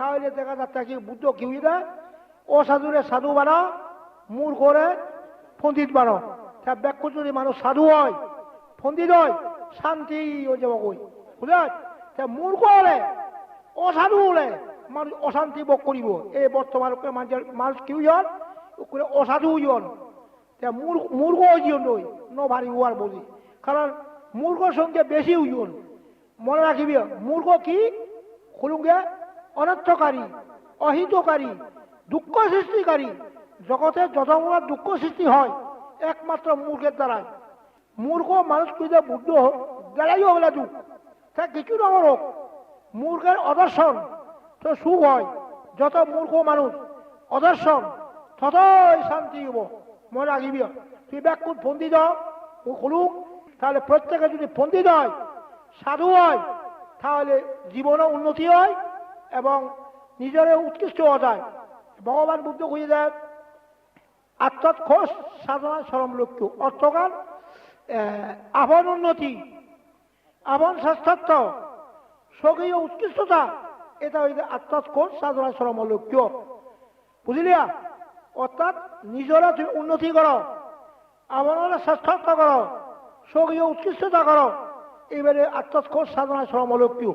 তাহলে দেখা যাচ্ছে কি বুদ্ধ কি হয়ে যায় অসাধুরে সাধু বানা মূর করে পণ্ডিত বানো। তা ব্যাখ্য যদি মানুষ সাধু হয়, পণ্ডিত হয়, শান্তি হয়ে যাব কই? বুঝলেন? তা মূর্খ হলে, অসাধু হলে মানুষ অশান্তি ভোগ করিব। এই বর্তমান মানুষ কি হইন ওখানে অসাধু হইন তা মূর্খ মূর্খ হইন নই ন ভারী হওয়ার বলি কারণ মূর্খর সঙ্গে বেশি হইন মনে রাখিবি, মূর্খ কি? খুলুঙ্গে অনর্থকারী, অহিতকারী, দুঃখ সৃষ্টিকারী। জগতে যতগুলো দুঃখ সৃষ্টি হয়, একমাত্র মূর্খের দ্বারাই। মূর্খ মানুষ কিন্তু বুদ্ধ গেলাই হোক দুঃখ তা কিছু রকম হোক মূর্খের অদর্শন তো সুখ হয়। যত মূর্খ মানুষ অদর্শন ততই শান্তি হব মনে রাখিবি, তুই ব্যাকুট ফন্দি দাও খুলুক। তাহলে প্রত্যেকে যদি পণ্ডিত হয় সাধু হয়, তাহলে জীবনও উন্নতি হয়। এবং নিজেরও উৎকৃষ্ট হওয়া যায়। ভগবান বুদ্ধ খুঁজে যায় আত্মত খোষ সাধনা, সরম, লক্ষ্য। অর্থকাল আপন উন্নতি আপন স্বাস্থ্য স্বকীয় উৎকৃষ্টতা, এটা হইলে আত্মত খোষ সাধনা, সরম, লক্ষ্য। বুঝলিয়া অর্থাৎ নিজরা তুমি উন্নতি করো আমার স্বাস্থ্য করো, স্বকীয় উৎকৃষ্টতা করো এবারে আত্মস্কর সাধনা শ্রম লক্ষ্য।